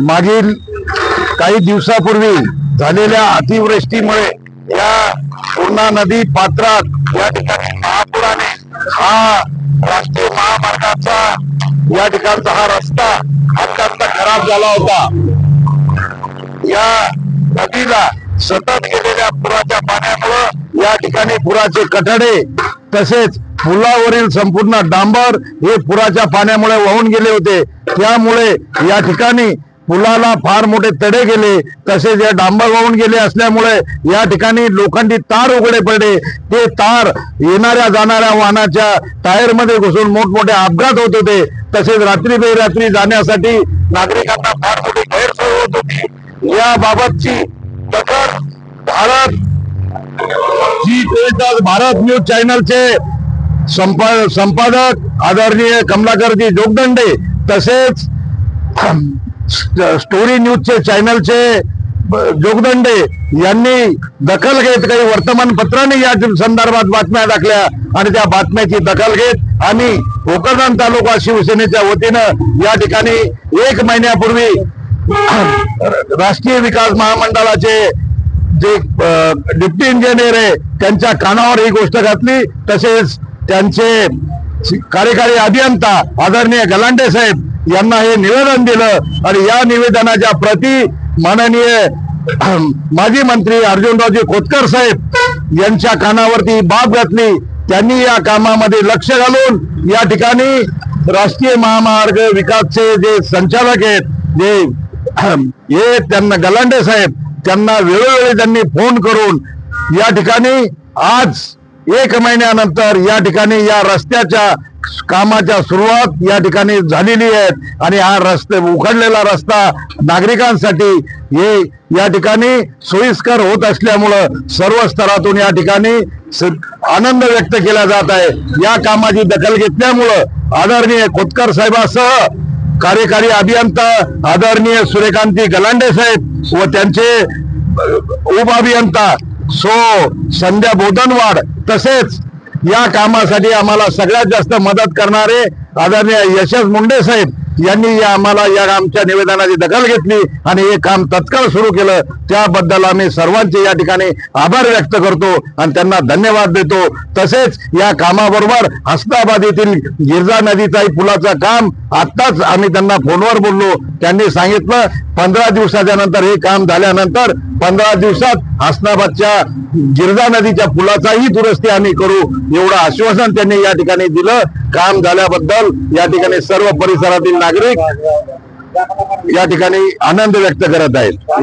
मागील काही दिवसापूर्वी झालेल्या अतिवृष्टीमुळे या पूर्णा नदी पात्रात या ठिकाणी महापुराने हा राष्ट्रीय महामार्गाचा या ठिकाणचा हा रस्ता अत्यंत खराब झाला होता. या नदीला सतत गेलेल्या पुराच्या पाण्यामुळं या ठिकाणी पुराचे कठडे तसेच पुलावरील संपूर्ण डांबर हे पुराच्या पाण्यामुळे वाहून गेले होते. त्यामुळे या ठिकाणी पुलाला फार मोठे तडे गेले. तसेच या डांबर वाहून गेले असल्यामुळे या ठिकाणी लोखंडी तार उघडे पडले. ते तार येणाऱ्या जाणाऱ्या वाहनाच्या टायरमध्ये घुसून मोठमोठे अपघात होत होते. तसेच रात्री बेरात्री जाण्यासाठी नागरिकांना फार मोठी गैरसोय होत होती. याबाबतची दखल भारत जी चोवीस भारत न्यूज चॅनलचे संपा संपादक आदरणीय कमलाकरजी जोगदंडे तसेच स्टोरी न्यूजचे चॅनलचे जोगदंडे यांनी दखल घेत काही वर्तमानपत्रांनी या संदर्भात बातम्या टाकल्या आणि त्या बातम्याची दखल घेत आम्ही भोकरदन तालुका शिवसेनेच्या वतीनं या ठिकाणी एक महिन्यापूर्वी राष्ट्रीय विकास महामंडळाचे जे डिप्टी इंजिनियर आहे त्यांच्या कानावर ही गोष्ट घातली. तसेच त्यांचे कार्यकारी अभियंता आदरणीय गलांडे साहेब यांना हे निवेदन दिलं आणि या निवेदनाच्या प्रती माननीय माजी मंत्री अर्जुनरावजी खोतकर साहेब यांच्या कानावरती बाब घातली. त्यांनी या कामामध्ये लक्ष घालून या ठिकाणी राष्ट्रीय महामार्ग विकासचे जे संचालक आहेत जे हे त्यांना गलांडे साहेब त्यांना वेळोवेळी त्यांनी फोन करून या ठिकाणी आज एक महिन्यानंतर या ठिकाणी या रस्त्याच्या कामाच्या सुरुवात या ठिकाणी झालेली आहे आणि हा रस्ते उखडलेला रस्ता नागरिकांसाठी हे या ठिकाणी सोयीस्कर होत असल्यामुळं सर्व स्तरातून या ठिकाणी स- आनंद व्यक्त केला जात आहे. या कामाची दखल घेतल्यामुळं आदरणीय खोतकर साहेबासह कार्यकारी अभियंता आदरणीय सूर्यकांती गलांडे साहेब व त्यांचे उप अभियंता सो संध्या बोधनवाड तसेच या कामासाठी आम्हाला सगळ्यात जास्त मदत करणारे आदरणीय यशस मुंडे साहेब यांनी या आम्हाला या आमच्या निवेदनाची दखल घेतली आणि हे काम तत्काळ सुरू केलं. त्याबद्दल आम्ही सर्वांचे या ठिकाणी आभार व्यक्त करतो आणि त्यांना धन्यवाद देतो. तसेच या कामाबरोबर हस्ताबाद येथील गिरजा नदीचाही पुलाचं काम आत्ताच आम्ही त्यांना फोनवर बोललो. त्यांनी सांगितलं पंधरा दिवसाच्या नंतर हे काम झाल्यानंतर पंधरा दिवसात हसनाबादच्या गिरजा नदीच्या पुलाचाही दुरुस्ती आम्ही करू एवढं आश्वासन त्यांनी या ठिकाणी दिलं. काम झाल्याबद्दल या ठिकाणी सर्व परिसरातील नागरिक या ठिकाणी आनंद व्यक्त करत आहेत.